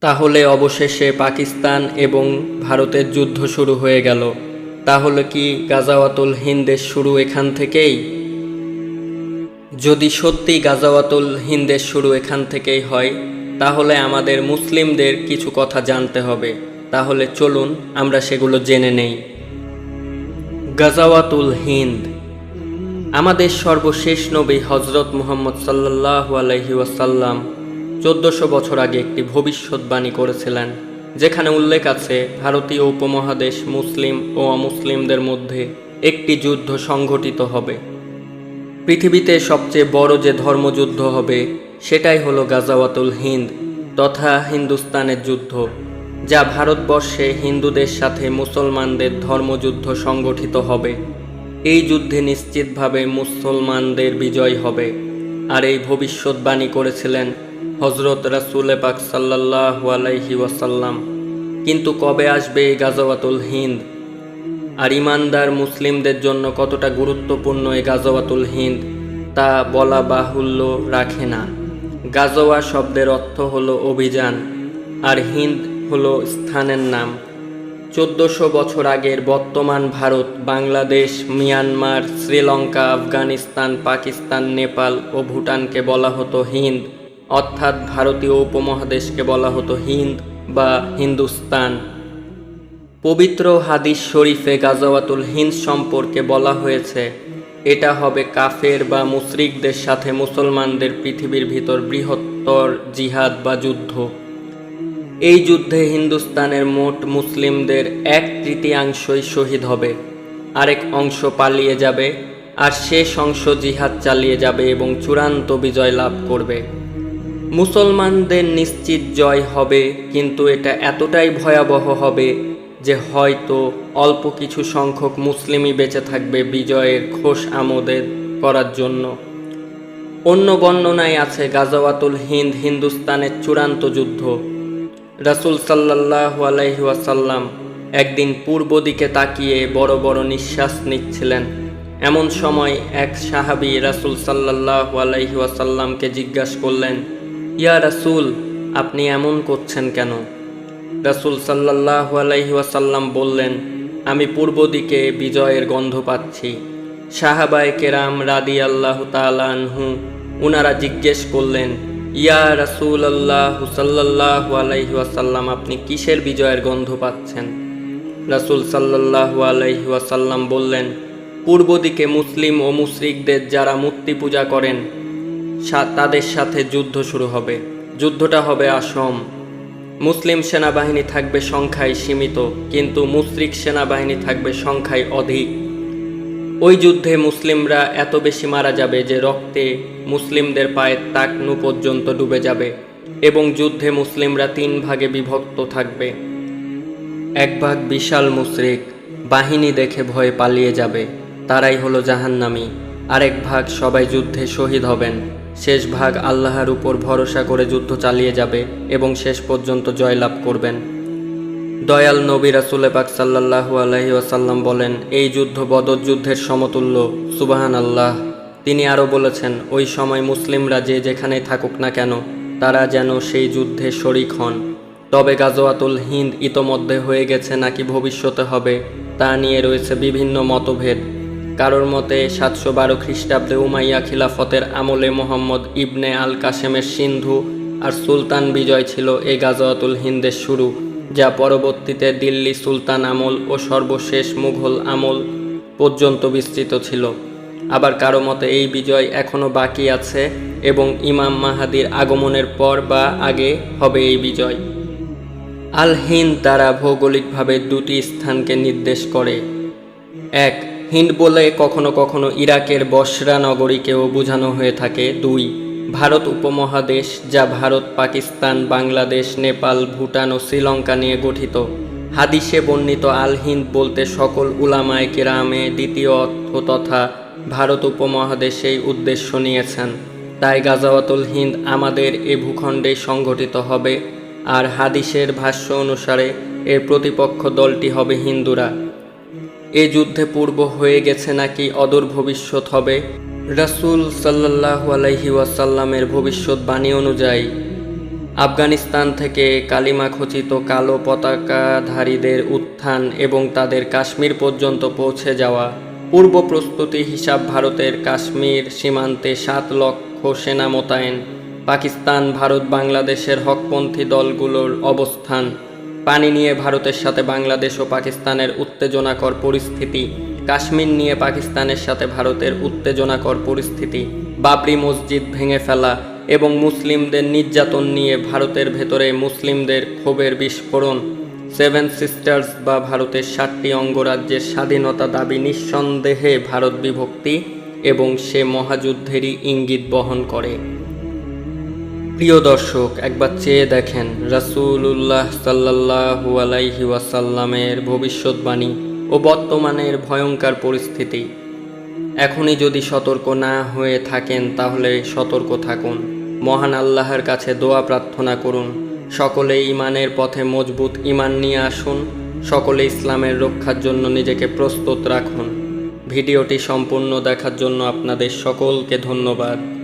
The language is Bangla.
তাহলে অবশেষে পাকিস্তান এবং ভারতের যুদ্ধ শুরু হয়ে গেল। তাহলে কি গাজাওয়াতুল হিন্দের শুরু এখান থেকেই? যদি সত্যি গাজাওয়াতুল হিন্দের শুরু এখান থেকেই হয়, তাহলে আমাদের মুসলিমদের কিছু কথা জানতে হবে। তাহলে চলুন, আমরা সেগুলো জেনে নেই। গাজাওয়াতুল হিন্দ। আমাদের সর্বশেষ নবী হজরত মুহাম্মদ সাল্লাহ আলহি ওয়াসাল্লাম চোদ্দশো বছর আগে একটি ভবিষ্যৎবাণী করেছিলেন, যেখানে উল্লেখ আছে, ভারতীয় উপমহাদেশ মুসলিম ও অমুসলিমদের মধ্যে একটি যুদ্ধ সংঘটিত হবে। পৃথিবীতে সবচেয়ে বড় যে ধর্মযুদ্ধ হবে, সেটাই হলো গাজাওয়াতুল হিন্দ তথা হিন্দুস্তানের যুদ্ধ, যা ভারতবর্ষে হিন্দুদের সাথে মুসলমানদের ধর্মযুদ্ধ সংগঠিত হবে। এই যুদ্ধে নিশ্চিতভাবে মুসলমানদের বিজয় হবে, আর এই ভবিষ্যৎবাণী করেছিলেন হজরত রাসুল পাক সাল্লাহ আলাইহি ওয়াসাল্লাম। কিন্তু কবে আসবে এই গাজাওয়াতুল হিন্দ? আর ইমানদার মুসলিমদের জন্য কতটা গুরুত্বপূর্ণ এই গাজওয়াতুল হিন্দ, তা বলা বাহুল্য রাখে না। গাজওয়া শব্দের অর্থ হলো অভিযান, আর হিন্দ হলো স্থানের নাম। চোদ্দশো বছর আগের বর্তমান ভারত, বাংলাদেশ, মিয়ানমার, শ্রীলঙ্কা, আফগানিস্তান, পাকিস্তান, নেপাল ও ভুটানকে বলা হতো হিন্দ। অর্থাৎ ভারতীয় উপমহাদেশকে বলা হতো হিন্দ বা হিন্দুস্তান। পবিত্র হাদিস শরীফে গাজাওয়াতুল হিন্দ সম্পর্কে বলা হয়েছে, এটা হবে কাফের বা মুশরিকদের সাথে মুসলমানদের পৃথিবীর ভিতর বৃহত্তর জিহাদ বা যুদ্ধ। এই যুদ্ধে হিন্দুস্তানের মোট মুসলিমদের এক তৃতীয়াংশই শহীদ হবে, আরেক অংশ পালিয়ে যাবে, আর শেষ অংশ জিহাদ চালিয়ে যাবে এবং চূড়ান্ত বিজয় লাভ করবে। মুসলমানদের নিশ্চিত জয় হবে, কিন্তু এটা এতটাই ভয়াবহ হবে যে হয়তো অল্প কিছু সংখ্যক মুসলিমই বেঁচে থাকবে বিজয়ের খোশ আমোদের করার জন্য। অন্য বর্ণনায় আছে গাজাওয়াতুল হিন্দ হিন্দুস্তানের চূড়ান্ত যুদ্ধ। রাসুল সাল্লাহ আলাইহি ওয়াসাল্লাম একদিন পূর্ব দিকে তাকিয়ে বড় বড় নিঃশ্বাস নিচ্ছিলেন। এমন সময় এক সাহাবি রাসুল সাল্লাহ আলাইহি ওয়াসাল্লামকে জিজ্ঞাসা করলেন ইয়া রাসুল, আপনি এমন করছেন কেন? রাসুল সাল্লাহ আলাইহি ওয়াসাল্লাম বললেন, আমি পূর্ব দিকে বিজয়ের গন্ধ পাচ্ছি। সাহাবায় কেরাম রাদি আল্লাহ তালানহু উনারা জিজ্ঞেস করলেন, ইয়া রাসুল আল্লাহ সাল্লাহ আলাইহি ওয়াসাল্লাম, আপনি কিসের বিজয়ের গন্ধ পাচ্ছেন? রাসুল সাল্লাহ আলাইহি ওয়াসাল্লাম বললেন, পূর্ব দিকে মুসলিম ও মুশরিকদের যারা মূর্তি পূজা করেন তাদের সাথে যুদ্ধ শুরু হবে। যুদ্ধটা হবে আসম। মুসলিম সেনাবাহিনী থাকবে সংখ্যায় সীমিত, কিন্তু মুসরিক সেনাবাহিনী থাকবে সংখ্যায় অধিক। ওই যুদ্ধে মুসলিমরা এত বেশি মারা যাবে যে রক্তে মুসলিমদের পায়ের তাকনু পর্যন্ত ডুবে যাবে এবং যুদ্ধে মুসলিমরা তিন ভাগে বিভক্ত থাকবে। এক ভাগ বিশাল মুসরিক বাহিনী দেখে ভয়ে পালিয়ে যাবে, তারাই হলো জাহান্নামি। আরেক ভাগ সবাই যুদ্ধে শহীদ হবেন। শেষ ভাগ আল্লাহর উপর ভরসা করে যুদ্ধ চালিয়ে যাবে এবং শেষ পর্যন্ত জয়লাভ করবেন। দয়াল নবী রাসুলে পাক সাল্লাহু আলহি ওয়াসাল্লাম বলেন, এই যুদ্ধ বদর যুদ্ধের সমতুল্য। সুবাহান আল্লাহ তিনি আরও বলেছেন, ওই সময় মুসলিমরা যে যেখানে থাকুক না কেন, তারা যেন সেই যুদ্ধে শরিক হন। তবে গাজওয়াতুল হিন্দ ইতোমধ্যে হয়ে গেছে নাকি ভবিষ্যতে হবে, তা নিয়ে রয়েছে বিভিন্ন মতভেদ। কারোর মতে সাতশো বারো খ্রিস্টাব্দে উমাইয়া খিলাফতের আমলে মোহাম্মদ ইবনে আল কাসেমের সিন্ধু আর সুলতান বিজয় ছিল এই গাজওয়াতুল হিন্দের শুরু, যা পরবর্তীতে দিল্লি সুলতান আমল ও সর্বশেষ মুঘল আমল পর্যন্ত বিস্তৃত ছিল। আবার কারও মতে এই বিজয় এখনও বাকি আছে এবং ইমাম মাহাদির আগমনের পর বা আগে হবে এই বিজয়। আল হিন্দ দ্বারা ভৌগোলিকভাবে দুটি স্থানকে নির্দেশ করে। এক হিন্দ বলে কখনো কখনো ইরাকের বসরা নগরীকেও বোঝানো হয়ে থাকে। দুই, ভারত উপমহাদেশ, যা ভারত, পাকিস্তান, বাংলাদেশ, নেপাল, ভুটান ও শ্রীলঙ্কা নিয়ে গঠিত। হাদিসে বর্ণিত আল হিন্দ বলতে সকল উলামায় কেরামে দ্বিতীয় অর্থ তথা ভারত উপমহাদেশেই উদ্দেশ্য নিয়েছেন। তাই গাজাওয়াতুল হিন্দ আমাদের এ ভূখণ্ডে সংঘটিত হবে। আর হাদিসের ভাষ্য অনুসারে এর প্রতিপক্ষ দলটি হবে হিন্দুরা। এ যুদ্ধে পূর্ব হয়ে গেছে নাকি অদূর ভবিষ্যৎ হবে? রাসূল সাল্লাল্লাহু আলাইহি ওয়াসাল্লামের ভবিষ্যৎবাণী অনুযায়ী, আফগানিস্তান থেকে কালিমা খচিত কালো পতাকাধারীদের উত্থান এবং তাদের কাশ্মীর পর্যন্ত পৌঁছে যাওয়া, পূর্ব প্রস্তুতি হিসাব ভারতের কাশ্মীর সীমান্তে সাত লক্ষ সেনা মোতায়েন, পাকিস্তান, ভারত, বাংলাদেশের হকপন্থী দলগুলোর অবস্থান। পানি নিয়ে ভারতের সাথে বাংলাদেশ ও পাকিস্তানের উত্তেজনাকর পরিস্থিতি, কাশ্মীর নিয়ে পাকিস্তানের সাথে ভারতের উত্তেজনাকর পরিস্থিতি, বাবরি মসজিদ ভেঙে ফেলা এবং মুসলিমদের নির্যাতন নিয়ে ভারতের ভেতরে মুসলিমদের ক্ষোভের বিস্ফোরণ, সেভেন সিস্টার্স বা ভারতের সাতটি অঙ্গরাজ্যের স্বাধীনতা দাবি নিঃসন্দেহে ভারত বিভক্তি এবং সে মহাযুদ্ধেরই ইঙ্গিত বহন করে। প্রিয় দর্শক, একবার চেয়ে দেখেন রাসূলুল্লাহ সাল্লাল্লাহু আলাইহি ওয়াসাল্লামের ভবিষ্যৎবাণী ও বর্তমানের ভয়ঙ্কর পরিস্থিতি। এখনই যদি সতর্ক না হয়ে থাকেন, তাহলে সতর্ক থাকুন। মহান আল্লাহর কাছে দোয়া প্রার্থনা করুন। সকলে ইমানের পথে মজবুত ইমান নিয়ে আসুন। সকলে ইসলামের রক্ষার জন্য নিজেকে প্রস্তুত রাখুন। ভিডিওটি সম্পূর্ণ দেখার জন্য আপনাদের সকলকে ধন্যবাদ।